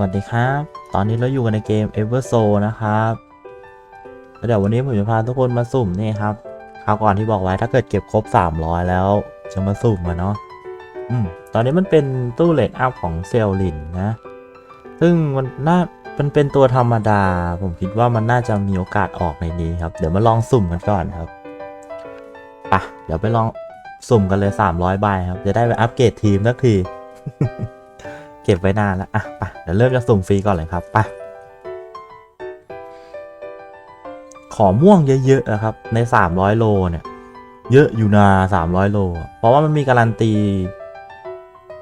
วัสดีครับ ตอนนี้เราอยู่กันในเกม e v e r s o นะครับแล้วเดี๋ยววันนี้ผมจะพาทุกคนมาสุ่มนี่ครับคราวก่อนที่บอกไว้ถ้าเกิดเก็บครบ 300 แล้วจะมาสุ่มมาเนาะอืมตอนนี้มันเป็นตู้เลดอัพของเซลลินนะ ซึ่งมันน่ามันเป็นตัวธรรมดา ผมคิดว่ามันน่าจะมีโอกาสออกในนี้ครับ เดี๋ยวมาลองสุ่มกันก่อนครับไปะเดี๋ยวไปลองสุ่มกันเลย 300ใบครับ จะได้ไปอัปเกรดทีมสักที ก็บไว้นานแล้ว อะไปเดี๋ยวเริ่มจากสุ่มฟรีก่อนเลยครับ ไป ขอม่วงเยอะๆนะครับ ใน 300 โลเนี่ย เยอะอยู่นา300 โลอะเพราะว่ามันมีการันตี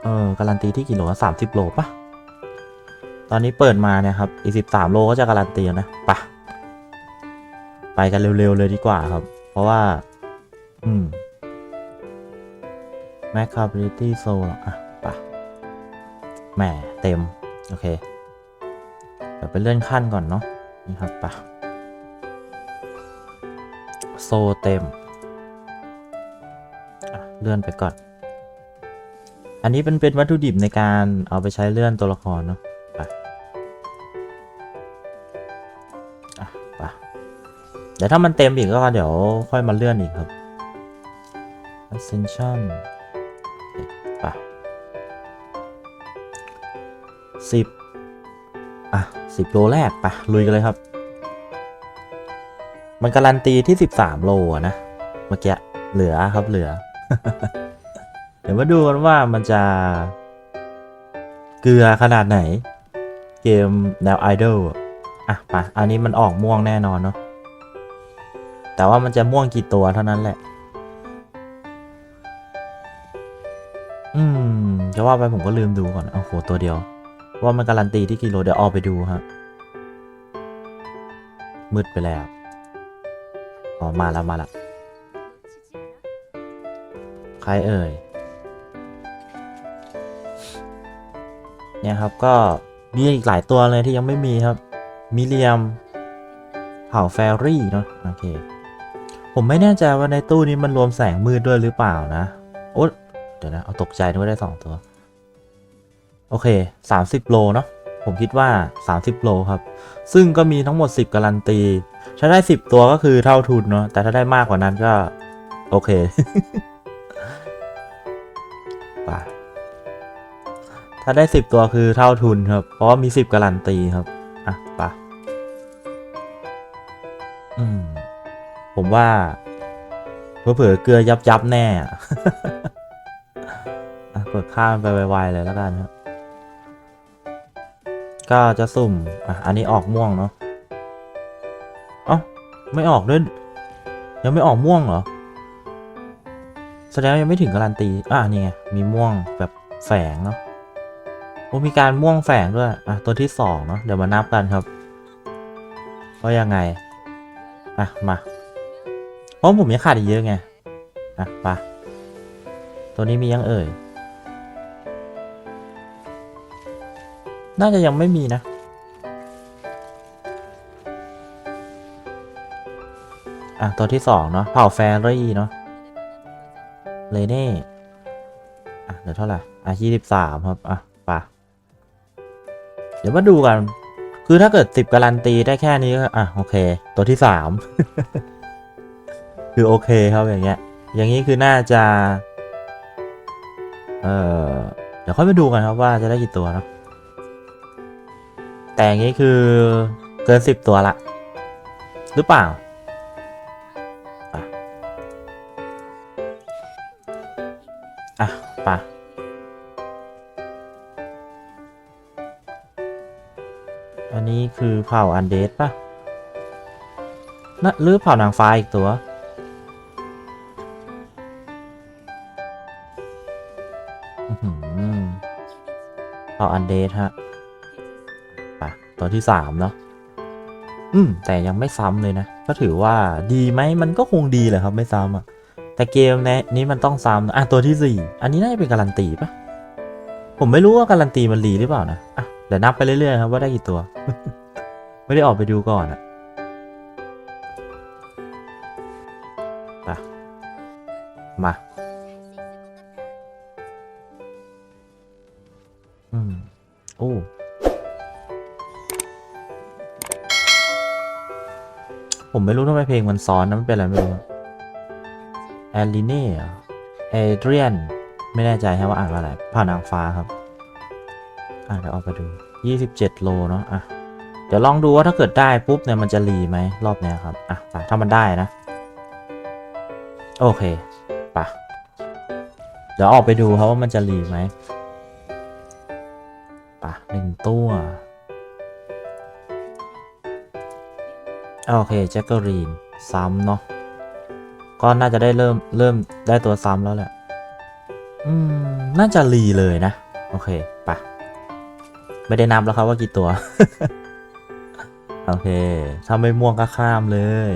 เออการันตีที่กี่โลสามสิบโลปะตอนนี้เปิดมาเนี่ยครับ อีกสิบสามโลก็จะการันตีแล้วนะไปะไปกันเร็วๆเลยดีกว่าครับ เพราะว่า อืม m a c a b i l i t y Soul อะไปะ แหมเต็ม โอเค เดี๋ยวไปเลื่อนขั้นก่อนเนาะนี่ครับปะโซเต็ม เลื่อนไปก่อน อันนี้เป็นเป็นวัตถุดิบในการเอาไปใช้เลื่อนตัวละครเนาะปปเดี๋ยวถ้ามันเต็มอีกก็เดี๋ยวค่อยมาเลื่อนอีกครับ ascension ป 10อะ10 โลแรกไปลุยกันเลยครับ มันการันตีที่ 13 โลอะนะ เมื่อกี้เหลือครับเหลือ เดี๋ยวมาดูกันว่ามันจะ เกลือขนาดไหน เกมแนวไอดอลอะไปอันนี้มันออกม่วงแน่นอนเนาะแต่ว่ามันจะม่วงกี่ตัวเท่านั้นแหละ อืมจะว่าไปผมก็ลืมดูก่อน เอาโหตัวเดียว ว่ามันการันตีที่กิโลเดี๋ยวออกไปดูฮะมืดไปแล้วอ๋อมาแล้วมาแล้วใครเอ่ยเนี่ยครับก็มีอีกหลายตัวเลยที่ยังไม่มีครับ มิเลียมเผ่าแฟรี่เนาะโอเค ผมไม่แน่ใจว่าในตู้นี้มันรวมแสงมืดด้วยหรือเปล่านะ โอ๊ยเดี๋ยวนะ เอาตกใจนึกว่าได้2ตัว โอเค 30 โลเนาะผมคิดว่า 30 โลครับ ซึ่งก็มีทั้งหมด 10 การันตี ถ้าได้ 10 ตัวก็คือเท่าทุนเนาะแต่ถ้าได้มากกว่านั้นก็ โอเคไปถ้าได้ 10 ตัวคือเท่าทุนครับ เพราะว่ามี 10 การันตีครับ อะไปะอืม ผมว่าเผื่อเกลือยับยับแน่อะอะกดข้ามไปไวๆเลยแล้วกันครับ ก็จะสุ่ม อะ อันนี้ออกม่วงเนาะเอ้าไม่ออกด้วย ยังไม่ออกม่วงเหรอ แสดงยังไม่ถึงการันตี อะนี่ไง มีม่วงแบบแฝงเนาะโอ้มีการม่วงแฝงด้วย อะ ตัวที่สองเนาะ เดี๋ยวมานับกันครับว่ายังไง อะ มา เพราะผมยังขาดอีกเยอะไง อะไปะตัวนี้มียังเอ่ย น่าจะยังไม่มีนะ อะ ตัวที่สองเนาะเผ่าแฟรี่เนาะเลเน่อะเดี๋ยวเท่าไหร่ อะยี่สิบสามครับ อะไปะเดี๋ยวมาดูกัน คือถ้าเกิดสิบการันตีได้แค่นี้ก็อะ โอเค ตัวที่สามคือโอเคครับอย่างเงี้ย อย่างนี้คือน่าจะ เออเดี๋ยวค่อยไปดูกันครับว่าจะได้กี่ตัวเนาะ แต่อย่างนี้คือเกินสิบตัวละ หรือเปล่า อะอะไปะอันนี้คือเผ่าอันเดสป่ะนะหรือเผ่านางฟ้าอีกตัวอื้อหือเอาอันเดทฮะ ตอนที่สามเนาะอืมแต่ยังไม่ซ้ำเลยนะ ก็ถือว่าดีไหมมันก็คงดีแหละครับไม่ซ้ำอะแต่เกมเนี้ยนี้มันต้องซ้ำนะอะตัวที่สี่อันนี้น่าจะเป็นการันตีปะผมไม่รู้ว่าการันตีมันรีหรือเปล่านะอะเดี๋ยวนับไปเรื่อยๆครับว่าได้กี่ตัว ไม่ได้ออกไปดูก่อนอะ ไม่รู้ทำไมเพลงมันซ้อนนะมันเป็นอะไรไม่รู้แอลลิเน่เอเดรียน ไม่แน่ใจครับว่าอ่านว่าอะไรผ่านนางฟ้าครับ อะเดี๋ยวเอาไปดู 27 โลเนาะอะเดี๋ยวลองดูว่าถ้าเกิดได้ปุ๊บเนี่ยมันจะรีไหมรอบเนี้ยครับ อะถ้ามันได้นะ โอเคปะเดี๋ยวออกไปดูครับว่ามันจะรีไหมปะหนึ่งตัว โอเคแจ็คเกอรีนซ้ำเนาะก็น่าจะได้เริ่มเริ่มได้ตัวซ้ำแล้วแหละ อืม น่าจะรีเลยนะ โอเคปะไม่ได้นับแล้วครับว่ากี่ตัว โอเค ถ้าไม่ม่วงก็ข้ามเลย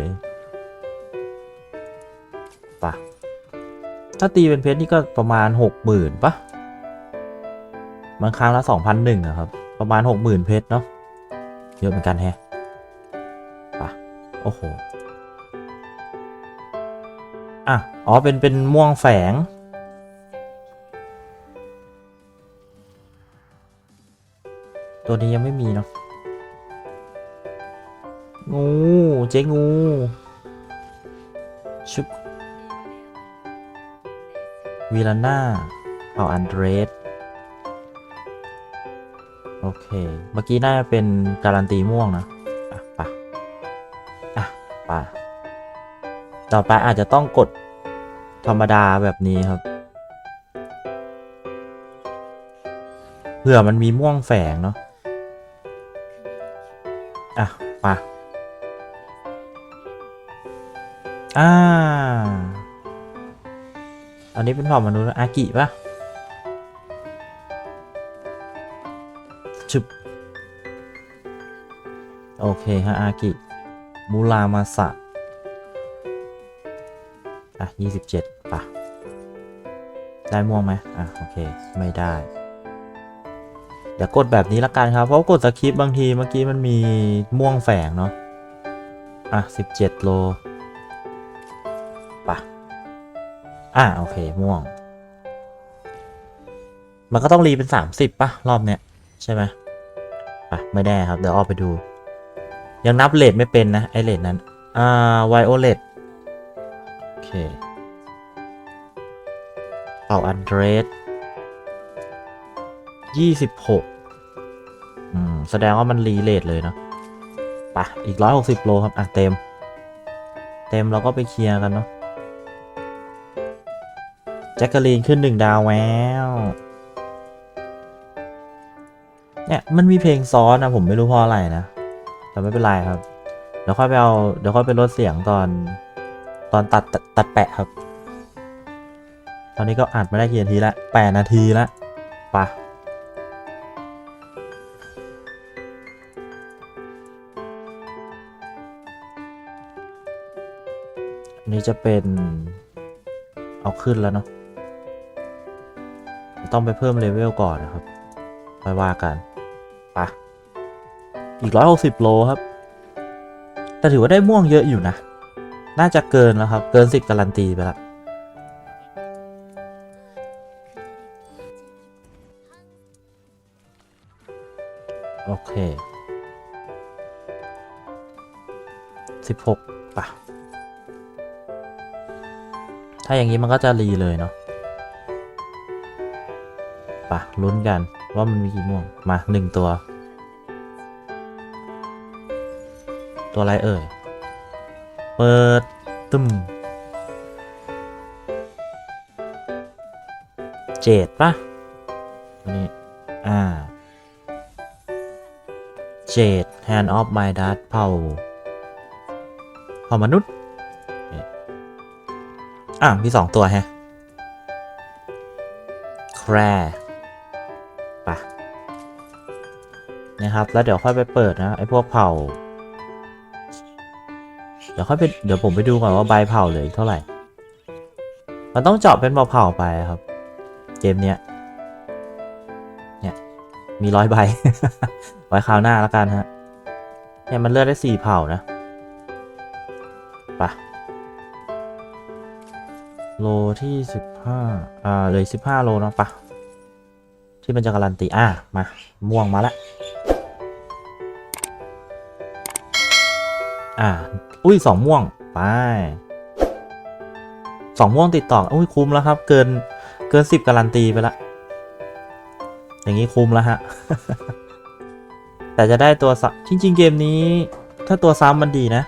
ปะถ้าตีเป็นเพชรนี่ก็ประมาณหกหมื่นปะมันครั้งละสองพันหนึ่งอะครับ ประมาณหกหมื่นเพชรเนาะเยอะเหมือนกันแฮะ โอ้โห อะ อ๋อ เป็น เป็นม่วงแฝง ตัวนี้ยังไม่มีเนาะ งู เจ๊งู ชุบวีลาน่าเอาอันเดรสโอเค เมื่อกี้น่าจะเป็นการันตีม่วงนะอะ ต่อไปอาจจะต้องกดธรรมดาแบบนี้ครับเผื่อมันมีม่วงแฝงเนาะอะมาอ่าอันนี้เป็นเผ่ามนุษย์อากิปะชุบโอเคฮะอากิมูรามาสะ อะยี่สิบเจ็ดป่ะ ได้ม่วงไหมอะ โอเค ไม่ได้ เดี๋ยวกดแบบนี้ละกันครับ เพราะกดสคริปบางทีเมื่อกี้มันมีม่วงแฝงเนาะ อะสิบเจ็ดโลป่ะ อะ โอเค ม่วง มันก็ต้องรีเป็นสามสิบป่ะ รอบเนี้ย ใช่ไหมอะ ไม่ได้ครับ เดี๋ยวออกไปดู ยังนับเลทไม่เป็นนะ ไอเลทนั้น อ่าไวโอเลต เคเป่าอันเดรสยี่สิบหกอืม แสดงว่ามันรีเลทเลยเนาะปะอีกร้อยหกสิบโลครับ อะ เต็ม เต็มเราก็ไปเคลียร์กันเนาะแจ็คเกอรีนขึ้นหนึ่งดาวแววเนี่ยมันมีเพลงซ้อนนะผมไม่รู้เพราะอะไรนะ แต่ไม่เป็นไรครับ เดี๋ยวค่อยไปเอา เดี๋ยวค่อยไปลดเสียงตอน ตอนตัดตัดแปะครับ ตอนนี้ก็อัดมาได้กี่นาทีละแปดนาทีละไปะอันนี้จะเป็นเอาขึ้นแล้วเนาะต้องไปเพิ่มเลเวลก่อนนะครับไปว่ากันไปะอีกร้อยหกสิบโลครับ แต่ถือว่าได้ม่วงเยอะอยู่นะ น่าจะเกินแล้วครับ เกินสิบการันตีไปละโอเคสิบหกป่ะ ถ้าอย่างนี้มันก็จะรีเลยเนาะป่ะลุ้นกันว่ามันมีกี่ม่วง มาหนึ่งตัว ตัวอะไรเอ่ย เปิด ตึมเจดปะนนี้อ่าเจด Hand of My Dad เผ่าเผ่ามนุษย์ อะมีสองตัวแฮะแครปะนะครับ แล้วเดี๋ยวค่อยไปเปิดนะ ไอพวกเผ่า เดี๋ยวค่อยไปเดี๋ยวผมไปดูก่อนว่าใบเผาเหลืออีกเท่าไหร่ มันต้องเจาะเป็นเผาๆไปครับ เกมเนี้ยเนี่ยมีร้อยใบ ไว้คราวหน้าแล้วกันฮะเนี่ยมันเลือกได้สี่เผานะปะโลที่สิบห้าอ่าเลยสิบห้าโลเนาะปะที่มันจะการันตีอะมาม่วงมาละ อ่า อุ้ยสองม่วง ไปสองม่วงติดต่อ อุ้ยคุ้มแล้วครับ เกิน เกินสิบการันตีไปละ อย่างนี้คุ้มแล้วฮะ แต่จะได้ตัวซ้ำจริง ๆ เกมนี้ ถ้าตัวซ้ำมันดีนะ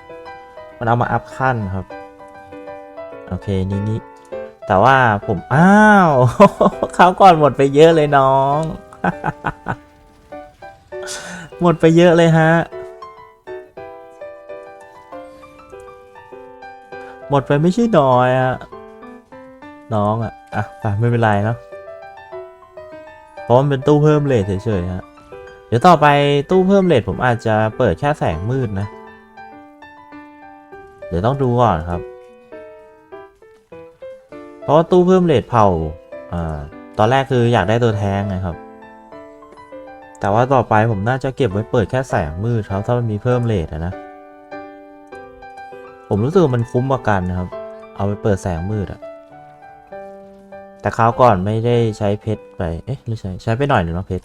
มันเอามาอัพขั้นครับ โอเค นี่นี่ แต่ว่าผม อ้าวเขาก่อนหมดไปเยอะเลยน้อง หมดไปเยอะเลยฮะ หมดไปไม่ใช่น้อยอะน้องอะอะไปไม่เป็นไรเนาะเพราะมันเป็นตู้เพิ่มเลทเฉยๆฮะเดี๋ยวต่อไปตู้เพิ่มเลทผมอาจจะเปิดแค่แสงมืดนะ เดี๋ยวต้องดูก่อนครับ เพราะว่าตู้เพิ่มเลทเผาอ่าตอนแรกคืออยากได้ตัวแทงไงครับ แต่ว่าต่อไปผมน่าจะเก็บไว้เปิดแค่แสงมืดครับถ้ามันมีเพิ่มเลทนะ ผมรู้สึกมันคุ้มกว่ากันนะครับ เอาไปเปิดแสงมืดอะแต่คราวก่อนไม่ได้ใช้เพชรไป เอ๊ะไม่ใช่ ใช้ไปหน่อยหนึ่งเนาะเพชร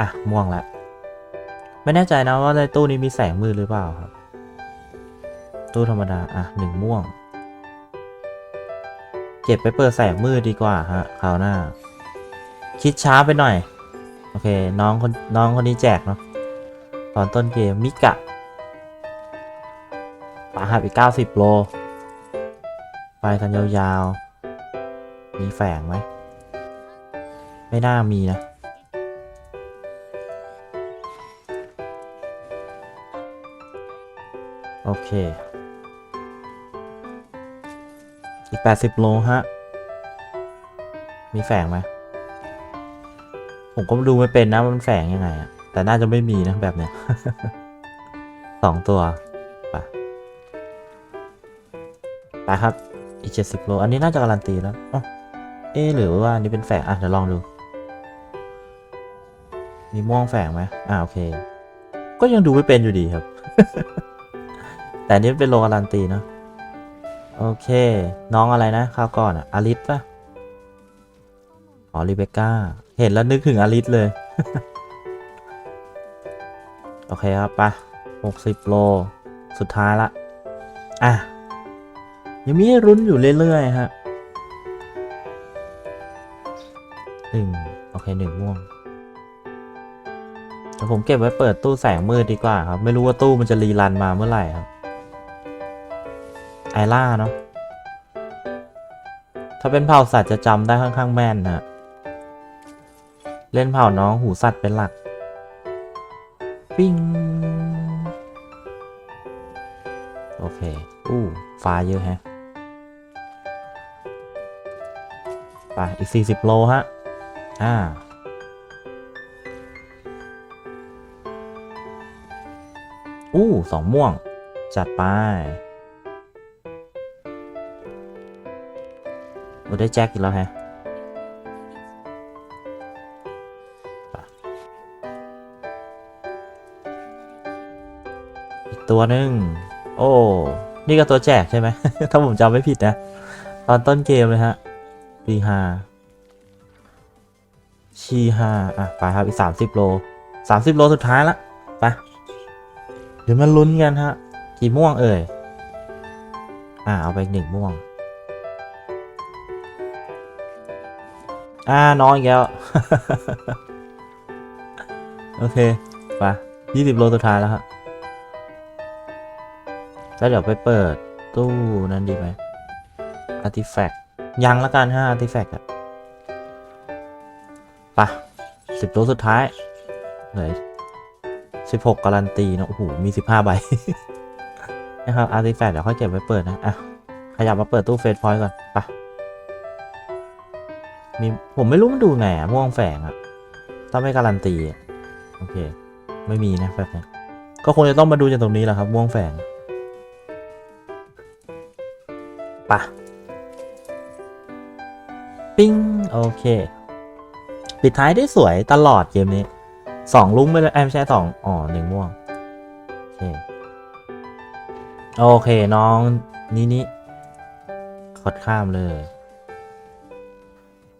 อะ ม่วงละ ไม่แน่ใจนะว่าในตู้นี้มีแสงมืดหรือเปล่าครับ ตู้ธรรมดา อะหนึ่งม่วง เก็บไปเปิดแสงมืดดีกว่าฮะคราวหน้า คิดช้าไปหน่อย โอเค น้องคนน้องคนนี้แจกเนาะ ตอนต้นเกมมิกะ ปาหับอีก 90 โล ไปกันยาวๆ มีแฝงไหม ไม่น่ามีนะ โอเค อีก 80 โลฮะ มีแฝงไหม ผมก็ดูไม่เป็นนะ มันแฝงยังไงอะแต่น่าจะไม่มีนะแบบเนี้ย สองตัว ไป ไปครับอีก70โล อันนี้น่าจะการันตีแล้วอ๋อเอหรือว่านนี้เป็นแฝงอะเดี๋ยวลองดู มีม่วงแฝงไหมอ่าโอเค ก็ยังดูไม่เป็นอยู่ดีครับ แต่นี้เป็นโลการันตีเนอะโอเค น้องอะไรนะคราวก่อนอะอลิสปะอ๋อรีเบคก้า เห็นแล้วนึกถึงอลิสเลย โอเคครับไปหกสิบโล สุดท้ายละ อะ ยังมีให้รุ้นอยู่เรื่อยๆฮะหนึ่งโอเคหนึ่งม่วงเดี๋ยวผมเก็บไว้เปิดตู้แสงมืดดีกว่าครับ ไม่รู้ว่าตู้มันจะรีรันมาเมื่อไหร่ครับ ไอล่าเนาะถ้าเป็นเผ่าสัตว์จะจำได้ค่อนข้างแม่นนะเล่นเผ่าน้องหูสัตว์เป็นหลัก ปิ้งโอเค อู้ ฟ้าเยอะแฮะ ไปอีก 40 โลฮะ อ่า อู้สองม่วง จัดไปโอ้ได้แจ็คอีกแล้วแฮะอีกตัวหนึ่งโอ้ นี่ก็ตัวแจกใช่ไหม ถ้าผมจำไม่ผิดนะ ตอนต้นเกมเลยฮะ ปีฮาชีฮาอะ ไปครับ อีก30โล30โลสุดท้ายละไปเดี๋ยวมาลุ้นกันฮะ กี่ม่วงเอ่ย อ่า เอาไปอีกหนึ่งม่วง อ่า น้องอีกแล้ว โอเค ไปยี่สิบโลสุดท้ายแล้วครับแล้วเดี๋ยวไปเปิดตู้นั่นดีไหม artifact ยังละกันฮะ artifact อะไปสิบโลสุดท้ายเหลือสิบหกการันตีนะโอ้โหมีสิบห้าใบ นะครับ artifact เดี๋ยวค่อยเก็บไว้เปิดนะ อะ ขยับมาเปิดตู้เฟสพอยต์ก่อนไปมีผมไม่รู้มันดูไงอะม่วงแฝงอะถ้าไม่การันตี โอเค ไม่มีนะแบบนี้ก็คงจะต้องมาดูจากตรงนี้แหละครับม่วงแฝงปะ ปิ้งโอเค ปิดท้ายได้สวยตลอดเกมนี้สองลุ้งไปเลยเอ้ยไม่ใช่สองอ๋อหนึ่งม่วง โอเค โอเค น้องนี่นี่คดข้ามเลย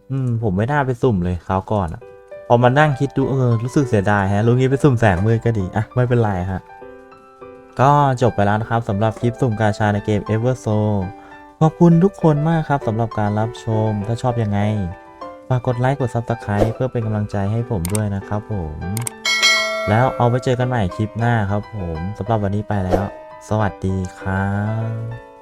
อืม ผมไม่น่าไปสุ่มเลยคราวก่อนอะพอมานั่งคิดดูเออรู้สึกเสียดายฮะลุงนี้ไปสุ่มแสงมืดก็ดี อะ ไม่เป็นไรฮะ ก็จบไปแล้วนะครับสำหรับคลิปสุ่มกาชาในเกม e v e r s o ขอบคุณทุกคนมากครับสำหรับการรับชมถ้าชอบยังไง ฝากกดไลค์กด Subscribe เพื่อเป็นกำลังใจให้ผมด้วยนะครับผม แล้วเอาไว้เจอกันใหม่คลิปหน้าครับผมสำหรับวันนี้ไปแล้ว สวัสดีครับ